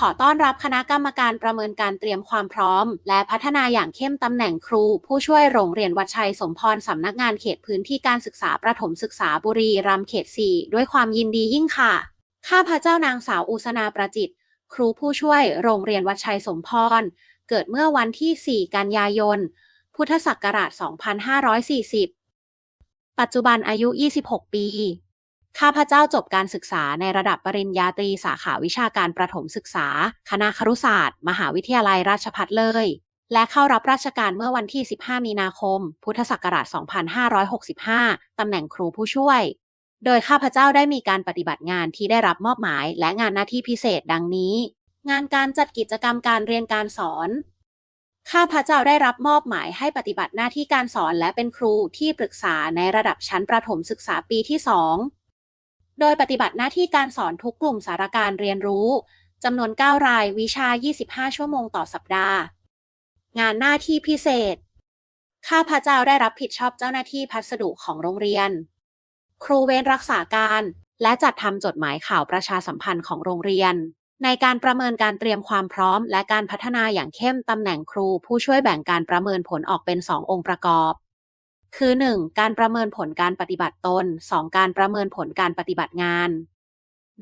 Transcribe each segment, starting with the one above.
ขอต้อนรับคณะกรรมการประเมินการเตรียมความพร้อม และพัฒนาอย่างเข้มตำแหน่งครู ผู้ช่วยโรงเรียนวัดชัยสมพรสำนักงานเขตพื้นที่การศึกษาประถมศึกษาบุรีรัมย์เขต 4 ด้วยความยินดียิ่งค่ะ ข้าพเจ้านางสาวอุสนาประจิต ครูผู้ช่วยโรงเรียนวัดชัยสมพร เกิดเมื่อวันที่ 4 กันยายน พุทธศักราช 2540 ปัจจุบันอายุ 26 ปี ข้าพเจ้าจบการศึกษาในระดับปริญญาตรีสาขาวิชาการประถมศึกษา คณะครุศาสตร์ มหาวิทยาลัยราชภัฏเลย และเข้ารับราชการเมื่อวันที่ 15 มีนาคม พุทธศักราช 2565 ตำแหน่งครูผู้ช่วย โดยข้าพเจ้าได้มีการปฏิบัติงานที่ได้รับมอบหมาย และงานหน้าที่พิเศษดังนี้ งานการจัดกิจกรรมการเรียนการสอนข้าพเจ้าได้รับมอบหมายให้ปฏิบัติหน้าที่การสอนและเป็นครูที่ปรึกษาในระดับชั้นประถมศึกษาปีที่ 2 โดยปฏิบัติหน้าที่การสอนทุกกลุ่มสารการเรียนรู้จำนวน 9 รายวิชา 25 ชั่วโมงต่อสัปดาห์ งานหน้าที่พิเศษ ข้าพเจ้าได้รับผิดชอบเจ้าหน้าที่พัสดุของโรงเรียน ครูเวรรักษาการ และจัดทำจดหมายข่าวประชาสัมพันธ์ของโรงเรียน ในการประเมินการเตรียมความพร้อม และการพัฒนาอย่างเข้มตำแหน่งครู ผู้ช่วยแบ่งการประเมินผลออกเป็น 2 องค์ประกอบ คือ 1. การประเมินผลการปฏิบัติตน 2. การประเมินผลการปฏิบัติงาน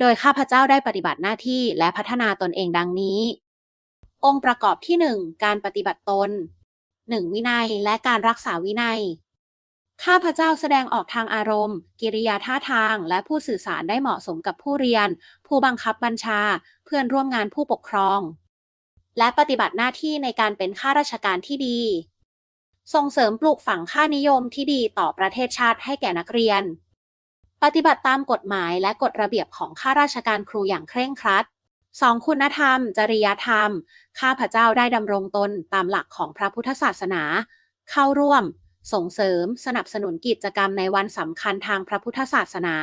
โดยข้าพเจ้าได้ปฏิบัติหน้าที่และพัฒนาตนเองดังนี้ องค์ประกอบที่ 1 การปฏิบัติตน 1. วินัยและการรักษาวินัย ข้าพเจ้าแสดงออกทางอารมณ์ กิริยาท่าทาง และผู้สื่อสารได้เหมาะสมกับผู้เรียน ผู้บังคับบัญชา เพื่อนร่วมงานผู้ปกครอง และปฏิบัติหน้าที่ในการเป็นข้าราชการที่ดี ส่งเสริมปลูกฝังค่านิยมที่ดีต่อประเทศชาติให้แก่นักเรียน ปฏิบัติตามกฎหมายและกฎระเบียบของข้าราชการครูอย่างเคร่งครัด 2. คุณธรรม จริยธรรม ข้าพเจ้าได้ดำรงตนตามหลักของพระพุทธศาสนา เข้าร่วม ส่งเสริม สนับสนุนกิจกรรมในวันสำคัญทางพระพุทธศาสนา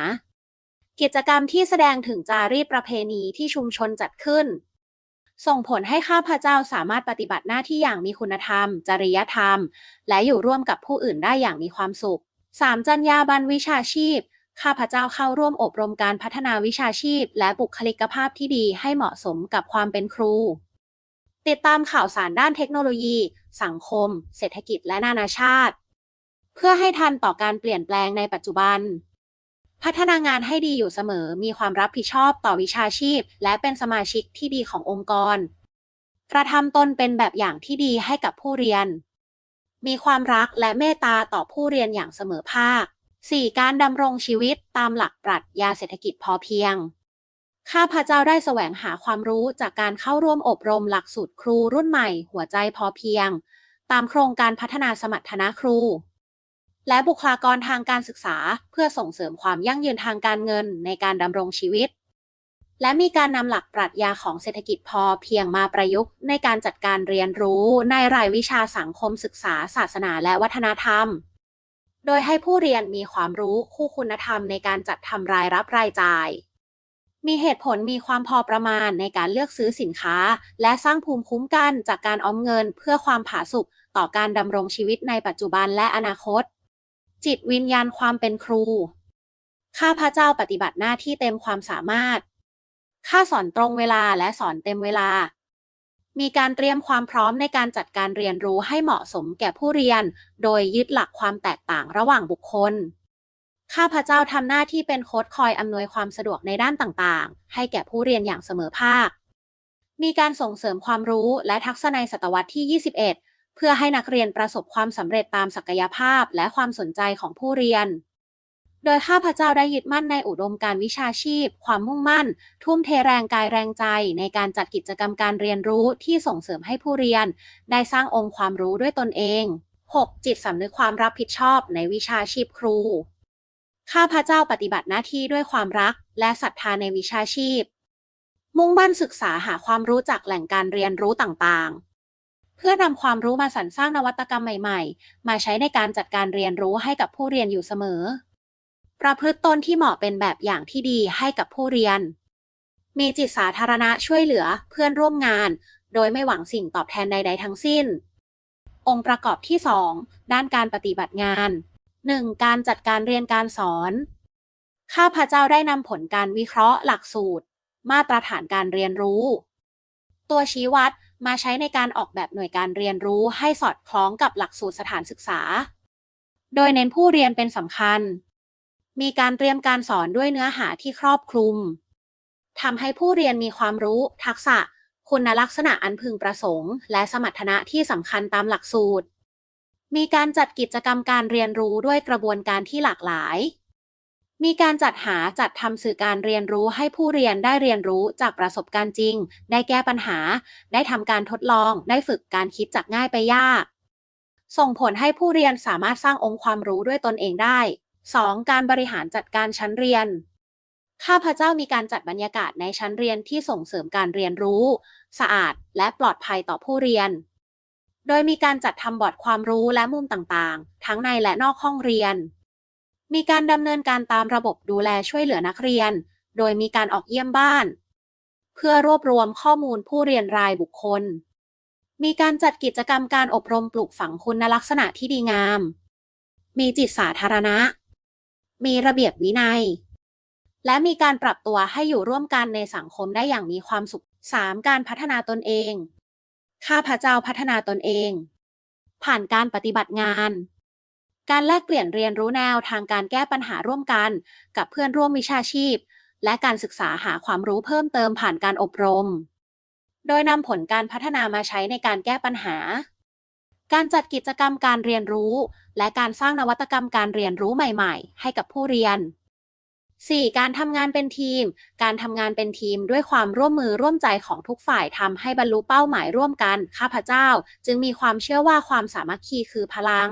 กิจกรรมที่แสดงถึงจารีตประเพณีที่ชุมชนจัดขึ้น ส่งผลให้ข้าพเจ้าสามารถปฏิบัติหน้าที่อย่างมีคุณธรรม จริยธรรม และอยู่ร่วมกับผู้อื่นได้อย่างมีความสุข 3. จรรยาบรรณวิชาชีพ ข้าพเจ้าเข้าร่วมอบรมการพัฒนาวิชาชีพ และบุคลิกภาพที่ดีให้เหมาะสมกับความเป็นครู ติดตามข่าวสารด้านเทคโนโลยี สังคม เศรษฐกิจและนานาชาติ เพื่อให้ทันต่อการเปลี่ยนแปลงในปัจจุบัน พัฒนางานให้ดีอยู่เสมอ มีความรับผิดชอบต่อวิชาชีพ และเป็นสมาชิกที่ดีขององค์กร กระทำตนเป็นแบบอย่างที่ดีให้กับผู้เรียน มีความรักและเมตตาต่อผู้เรียนอย่างเสมอภาค 4. การดำรงชีวิตตามหลักปรัชญาเศรษฐกิจพอเพียง ข้าพเจ้าได้แสวงหาความรู้จากการเข้าร่วมอบรมหลักสูตรครูรุ่นใหม่ หัวใจพอเพียง ตามโครงการพัฒนาสมรรถนะครู และบุคลากรทางการศึกษา เพื่อส่งเสริมความยั่งยืนทางการเงินในการดำรงชีวิต และมีการนำหลักปรัชญาของเศรษฐกิจพอเพียงมาประยุกต์ในการจัดการเรียนรู้ในรายวิชาสังคมศึกษา ศาสนาและวัฒนธรรม โดยให้ผู้เรียนมีความรู้คู่คุณธรรมในการจัดทำรายรับรายจ่ายมีเหตุผลมีความพอประมาณในการเลือกซื้อสินค้า และสร้างภูมิคุ้มกันจากการออมเงินเพื่อความผาสุกต่อการดำรงชีวิตในปัจจุบันและอนาคต จิตวิญญาณความเป็นครู ข้าพระเจ้าปฏิบัติหน้าที่เต็มความสามารถค่าสอนตรงเวลาและสอนเต็มเวลา มีการเตรียมความพร้อมในการจัดการเรียนรู้ให้เหมาะสมแก่ผู้เรียน โดยยึดหลักความแตกต่างระหว่างบุคคล ข้าพระเจ้าทำหน้าที่เป็นโค้ชคอยอำนวยความสะดวกในด้านต่างๆ ให้แก่ผู้เรียนอย่างเสมอภาคมีการส่งเสริมความรู้และทักษะในศตวรรษที่ 21 เพื่อให้นักเรียนประสบความสำเร็จตามศักยภาพและความสนใจของผู้เรียน โดยข้าพเจ้าได้ยึดมั่นในอุดมการวิชาชีพ ความมุ่งมั่น ทุ่มเทแรงกายแรงใจ ในการจัดกิจกรรมการเรียนรู้ที่ส่งเสริมให้ผู้เรียน ได้สร้างองค์ความรู้ด้วยตนเอง 6. จิตสำนึกความรับผิดชอบในวิชาชีพครู ข้าพเจ้าปฏิบัติหน้าที่ด้วยความรัก และศรัทธาในวิชาชีพ มุ่งมั่นศึกษาหาความรู้จากแหล่งการเรียนรู้ต่างๆ พื่อนำความรู้มาสรรสร้างนวัตกรรมใหม่ๆ มาใช้ในการจัดการเรียนรู้ให้กับผู้เรียนอยู่เสมอ ประพฤติตนที่เหมาะเป็นแบบอย่างที่ดีให้กับผู้เรียน มีจิตสาธารณะช่วยเหลือเพื่อนร่วมงาน โดยไม่หวังสิ่งตอบแทนใด ๆ ทั้งสิ้น องค์ประกอบที่ 2 ด้านการปฏิบัติงาน 1. การจัดการเรียนการสอน ข้าพเจ้าได้นำผลการวิเคราะห์หลักสูตร มาตรฐานการเรียนรู้ ตัวชี้วัด มาใช้ในการออกแบบหน่วยการเรียนรู้ให้สอดคล้องกับหลักสูตรสถานศึกษา โดยเน้นผู้เรียนเป็นสำคัญ มีการเตรียมการสอนด้วยเนื้อหาที่ครอบคลุมทำให้ผู้เรียนมีความรู้ ทักษะ คุณลักษณะอันพึงประสงค์ และสมรรถนะที่สำคัญตามหลักสูตร มีการจัดกิจกรรมการเรียนรู้ด้วยกระบวนการที่หลากหลาย มีการจัดหาจัดทำสื่อการเรียนรู้ให้ผู้เรียนได้เรียนรู้จากประสบการณ์จริง ได้แก้ปัญหา ได้ทำการทดลอง ได้ฝึกการคิดจากง่ายไปยาก ส่งผลให้ผู้เรียนสามารถสร้างองค์ความรู้ด้วยตนเองได้ 2. การบริหารจัดการชั้นเรียน ข้าพเจ้ามีการจัดบรรยากาศในชั้นเรียนที่ส่งเสริมการเรียนรู้ สะอาดและปลอดภัยต่อผู้เรียน โดยมีการจัดทำบอร์ดความรู้และมุมต่างๆ ทั้งในและนอกห้องเรียน มีการดำเนินการตามระบบดูแลช่วยเหลือนักเรียน โดยมีการออกเยี่ยมบ้าน เพื่อรวบรวมข้อมูลผู้เรียนรายบุคคล มีการจัดกิจกรรมการอบรมปลูกฝังคุณลักษณะที่ดีงาม มีจิตสาธารณะ มีระเบียบวินัย และมีการปรับตัวให้อยู่ร่วมกันในสังคมได้อย่างมีความสุข 3. การพัฒนาตนเอง ข้าพเจ้าพัฒนาตนเอง ผ่านการปฏิบัติงาน การแลกเปลี่ยนเรียนรู้แนวทางการแก้ปัญหาร่วมกัน กับเพื่อนร่วมวิชาชีพ และการศึกษาหาความรู้เพิ่มเติมผ่านการอบรม โดยนำผลการพัฒนามาใช้ในการแก้ปัญหา การจัดกิจกรรมการเรียนรู้ และการสร้างนวัตกรรมการเรียนรู้ใหม่ๆ ให้กับผู้เรียน 4. การทำงานเป็นทีม การทำงานเป็นทีมด้วยความร่วมมือร่วมใจของทุกฝ่ายทำให้บรรลุเป้าหมายร่วมกัน ข้าพเจ้า จึงมีความเชื่อว่าความสามัคคีคือพลัง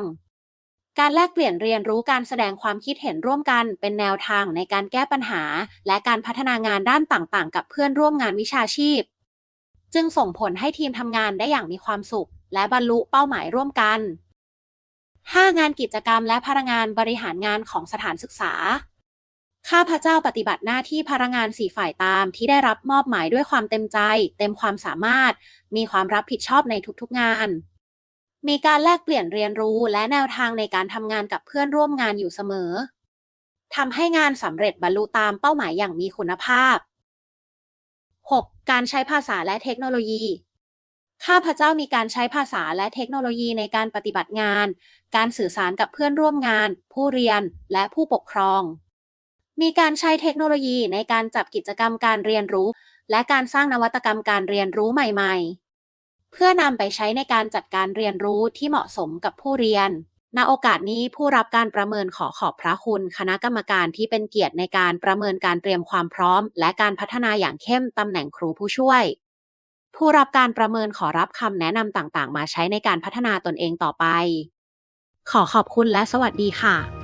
การแลกเปลี่ยนเรียนรู้การแสดงความคิดเห็นร่วมกันเป็นแนวทางในการแก้ปัญหา และการพัฒนางานด้านต่างๆ กับเพื่อนร่วมงานวิชาชีพ จึงส่งผลให้ทีมทำงานได้อย่างมีความสุข และบรรลุเป้าหมายร่วมกัน 5. งานกิจกรรมและพนักงานบริหารงานของสถานศึกษา ข้าพเจ้าปฏิบัติหน้าที่พนักงานสี่ฝ่ายตามที่ได้รับมอบหมายด้วยความเต็มใจ เต็มความสามารถ มีความรับผิดชอบในทุกๆงาน มีการแลกเปลี่ยนเรียนรู้และแนวทางในการทำงานกับเพื่อนร่วมงานอยู่เสมอทำให้งานสำเร็จบรรลุตามเป้าหมายอย่างมีคุณภาพ 6. การใช้ภาษาและเทคโนโลยี ข้าพเจ้ามีการใช้ภาษาและเทคโนโลยีในการปฏิบัติงาน การสื่อสารกับเพื่อนร่วมงาน ผู้เรียน และผู้ปกครอง มีการใช้เทคโนโลยีในการจับกิจกรรมการเรียนรู้ และการสร้างนวัตกรรมการเรียนรู้ใหม่ ๆ เพื่อนำไปใช้ในการจัดการเรียนรู้ที่เหมาะสมกับผู้เรียน ณ โอกาสนี้ผู้รับการประเมินขอขอบพระคุณ คณะกรรมการที่เป็นเกียรติในการประเมินการเตรียมความพร้อม และการพัฒนาอย่างเข้มตำแหน่งครูผู้ช่วย ผู้รับการประเมินขอรับคำแนะนำต่างๆ มาใช้ในการพัฒนาตนเองต่อไป ขอขอบคุณและสวัสดีค่ะ